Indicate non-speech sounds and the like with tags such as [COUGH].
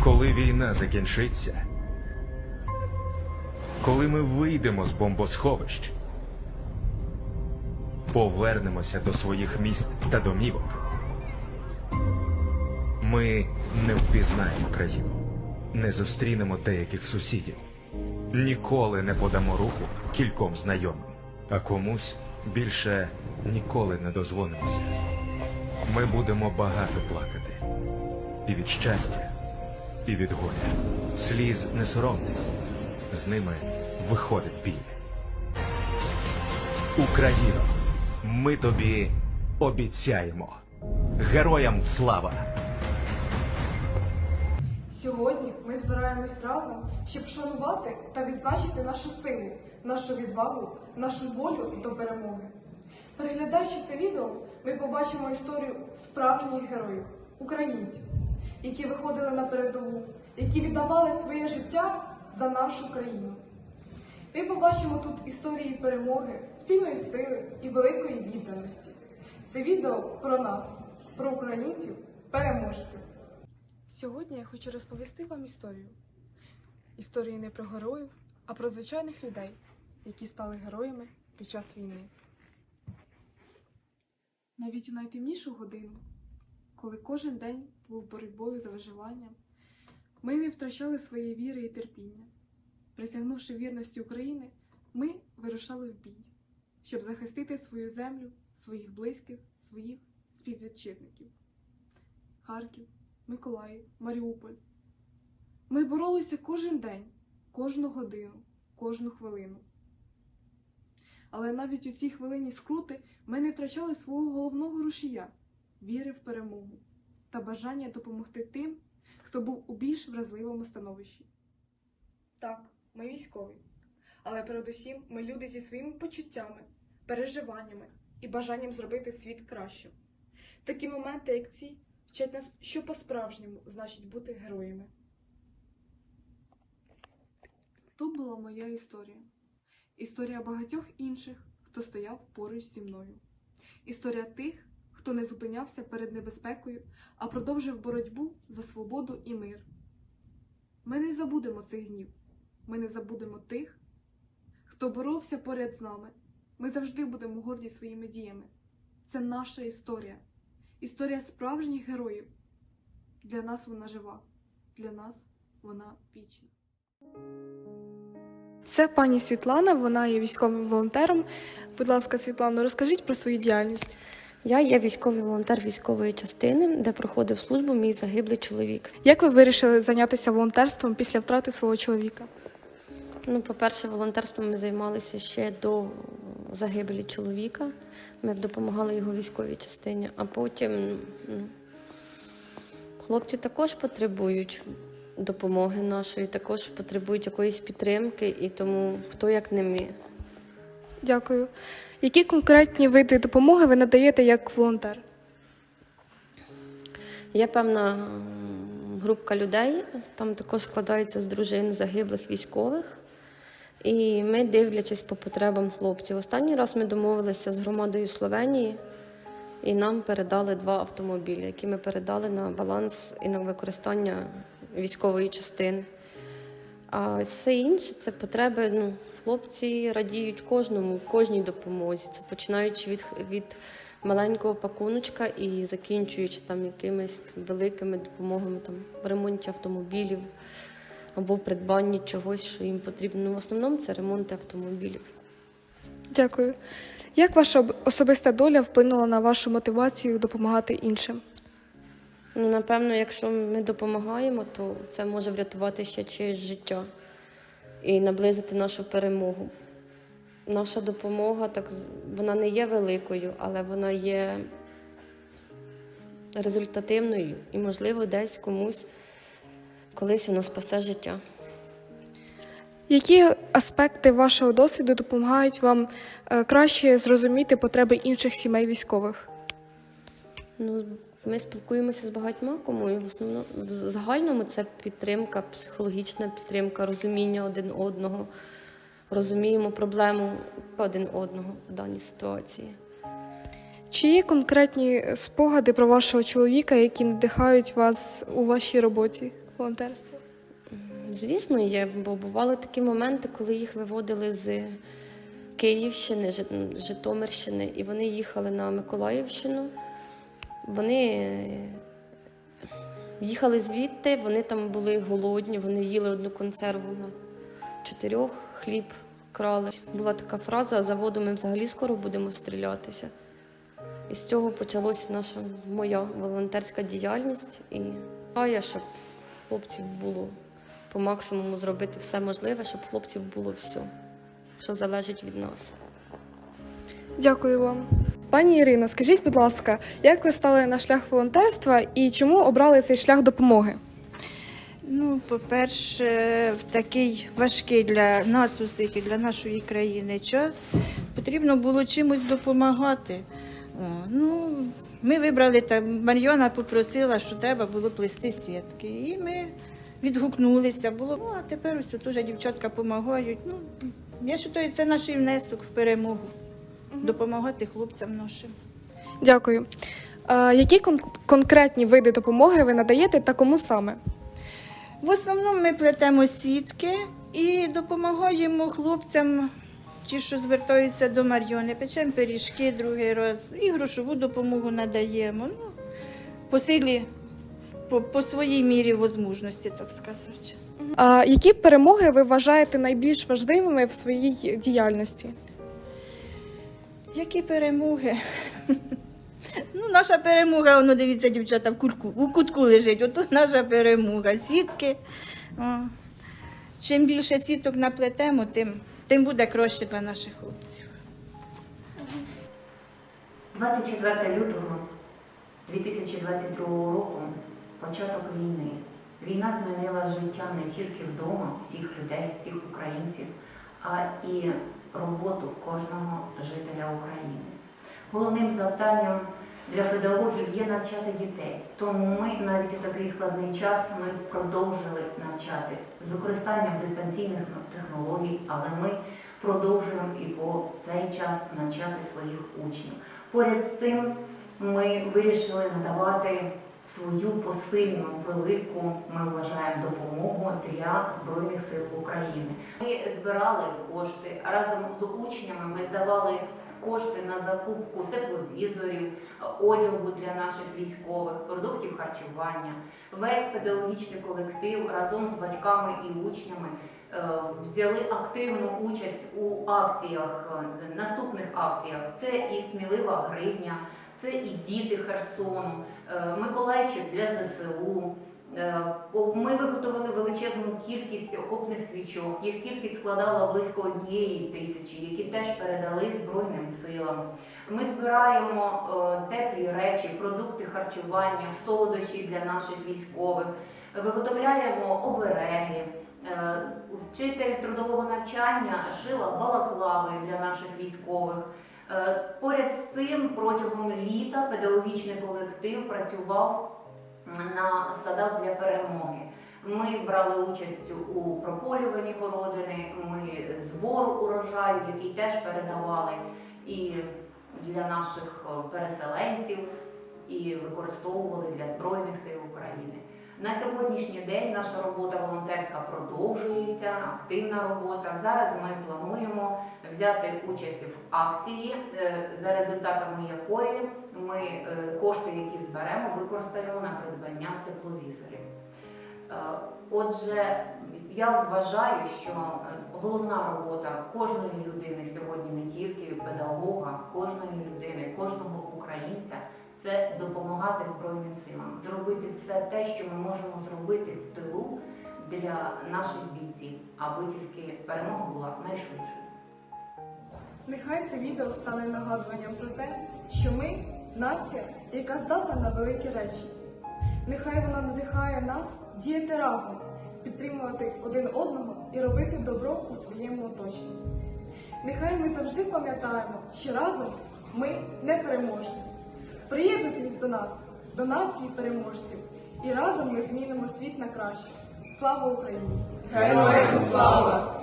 Коли війна закінчиться, коли ми вийдемо з бомбосховищ, повернемося до своїх міст та домівок, ми не впізнаємо країну, не зустрінемо деяких сусідів, ніколи не подамо руку кільком знайомим, а комусь більше ніколи не дозвонимося. Ми будемо багато плакати. І від щастя, і від горя. Сліз не соромтесь, з ними виходить біль. Україно, ми тобі обіцяємо. Героям слава! Сьогодні ми збираємось разом, щоб шанувати та відзначити нашу силу, нашу відвагу, нашу волю до перемоги. Переглядаючи це відео, ми побачимо історію справжніх героїв, українців, які виходили на передову, які віддавали своє життя за нашу країну. Ми побачимо тут історії перемоги, спільної сили і великої відданості. Це відео про нас, про українців, переможців. Сьогодні я хочу розповісти вам історію. Історію не про героїв, а про звичайних людей, які стали героями під час війни. Навіть у найтемнішу годину, коли кожен день був боротьбою за виживання, ми не втрачали своєї віри і терпіння. Присягнувши вірності України, ми вирушали в бій, щоб захистити свою землю, своїх близьких, своїх співвітчизників. Харків, Миколаїв, Маріуполь. Ми боролися кожен день, кожну годину, кожну хвилину. Але навіть у цій хвилині скрути ми не втрачали свого головного рушія віри в перемогу та бажання допомогти тим, хто був у більш вразливому становищі. Так, ми військові, але передусім ми люди зі своїми почуттями, переживаннями і бажанням зробити світ кращим. Такі моменти, як ці, вчать нас, що по-справжньому значить бути героями. Тут була моя історія. Історія багатьох інших, хто стояв поруч зі мною. Історія тих, хто не зупинявся перед небезпекою, а продовжив боротьбу за свободу і мир. Ми не забудемо цих днів. Ми не забудемо тих, хто боровся поряд з нами. Ми завжди будемо горді своїми діями. Це наша історія. Історія справжніх героїв. Для нас вона жива, для нас вона вічна. Це пані Світлана, вона є військовим волонтером. Будь ласка, Світлано, розкажіть про свою діяльність. Я є військовий волонтер військової частини, де проходив службу мій загиблий чоловік. Як ви вирішили зайнятися волонтерством після втрати свого чоловіка? Ну, по-перше, волонтерством ми займалися ще до загибелі чоловіка. Ми допомагали його військовій частині, а потім ну, хлопці також потребують допомоги нашої, також потребують якоїсь підтримки, і тому хто як не ми. Дякую. Які конкретні види допомоги ви надаєте як волонтер? Є певна м, групка людей, там також складається з дружин загиблих військових. І ми, дивлячись по потребам хлопців, останній раз ми домовилися з громадою Словенії і нам передали два автомобілі, які ми передали на баланс і на використання військової частини. А все інше це потреби. Ну, хлопці радіють кожному, кожній допомозі. Це починаючи від, від маленького пакуночка і закінчуючи там якимись великими допомогами там, в ремонті автомобілів або в придбанні чогось, що їм потрібно. Ну, в основному це ремонт автомобілів. Дякую. Як ваша особиста доля вплинула на вашу мотивацію допомагати іншим? Ну, напевно, якщо ми допомагаємо, то це може врятувати ще чиєсь життя і наблизити нашу перемогу. Наша допомога так вона не є великою, але вона є результативною і, можливо, десь комусь колись вона спасе життя. Які аспекти вашого досвіду допомагають вам е, краще зрозуміти потреби інших сімей військових? Ну, ми спілкуємося з багатьма кому, і в основному в загальному це підтримка, психологічна підтримка, розуміння один одного, розуміємо проблему один одного в даній ситуації. Чи є конкретні спогади про вашого чоловіка, які надихають вас у вашій роботі? волонтерства? Звісно, є, бо бували такі моменти, коли їх виводили з Київщини, Житомирщини, і вони їхали на Миколаївщину. Вони е, їхали звідти, вони там були голодні, вони їли одну консерву на чотирьох, хліб крали. Була така фраза: «А за воду ми взагалі скоро будемо стрілятися. І з цього почалася наша моя волонтерська діяльність. І я, щоб хлопців було по максимуму зробити все можливе, щоб хлопців було все, що залежить від нас. Дякую вам. Пані Ірино, скажіть, будь ласка, як ви стали на шлях волонтерства і чому обрали цей шлях допомоги? Ну, по-перше, в такий важкий для нас усіх і для нашої країни час потрібно було чимось допомагати. Ну, ми вибрали там, Мар'яна попросила, що треба було плести сітки. І ми відгукнулися. Було, ну, а тепер ось теж дівчатка допомагають. Ну, я вважаю, це наш внесок в перемогу. Допомагати хлопцям нашим. Дякую. Е, які кон- конкретні види допомоги ви надаєте та кому саме? В основному ми плетемо сітки і допомагаємо хлопцям, ті, що звертаються до Мар'йони, печемо пиріжки другий раз, і грошову допомогу надаємо. Ну, по силі, по, по своїй мірі возможності, так сказати. А які перемоги ви вважаєте найбільш важливими в своїй діяльності? Які перемоги? [LAUGHS] Ну, наша перемога, воно дивіться, дівчата, в кутку, у кутку лежить. Ото наша перемога. Сітки. О. Чим більше сіток наплетемо, тим, тим буде краще для наших хлопців. 24 лютого 2022 року початок війни. Війна змінила життя не тільки вдома, всіх людей, всіх українців, а і роботу кожного жителя України. Головним завданням для педагогів є навчати дітей. Тому ми навіть у такий складний час ми продовжили навчати з використанням дистанційних технологій, але ми продовжуємо і по цей час навчати своїх учнів. Поряд з цим ми вирішили надавати свою посильну, велику, ми вважаємо, допомогу для Збройних сил України. Ми збирали кошти разом з учнями. Ми здавали кошти на закупку тепловізорів, одягу для наших військових, продуктів харчування. Весь педагогічний колектив разом з батьками і учнями е, взяли активну участь у акціях, е, наступних акціях. Це і смілива гривня, це і діти Херсону, е, Миколайчик для ЗСУ. Е, Ми виготовили величезну кількість окопних свічок. Їх кількість складала близько однієї тисячі, які теж передали Збройним силам. Ми збираємо е, теплі речі, продукти харчування, солодощі для наших військових, виготовляємо обереги. Вчитель трудового навчання шила балаклави для наших військових. Е, Поряд з цим протягом літа педагогічний колектив працював на садах для перемоги. Ми брали участь у прополюванні городини, ми збор урожаю, який теж передавали і для наших е, переселенців, і використовували для Збройних сил України. На сьогоднішній день наша робота волонтерська продовжується, активна робота. Зараз ми плануємо взяти участь в акції, е, за результатами якої ми е, кошти, які зберемо, використаємо на придбання тепловізорів. Е, Отже, я вважаю, що головна робота кожної людини сьогодні не тільки педагога, кожної людини, кожного українця це допомагати Збройним силам, зробити все те, що ми можемо зробити в тилу для наших бійців, аби тільки перемога була найшвидшою. Нехай це відео стане нагадуванням про те, що ми нація, яка здатна на великі речі. Нехай вона надихає нас діяти разом, підтримувати один одного і робити добро у своєму оточенні. Нехай ми завжди пам'ятаємо, що разом ми не переможні. Приєднуйтесь до нас, до нації переможців, і разом ми змінимо світ на краще. Слава Україні! Героям слава!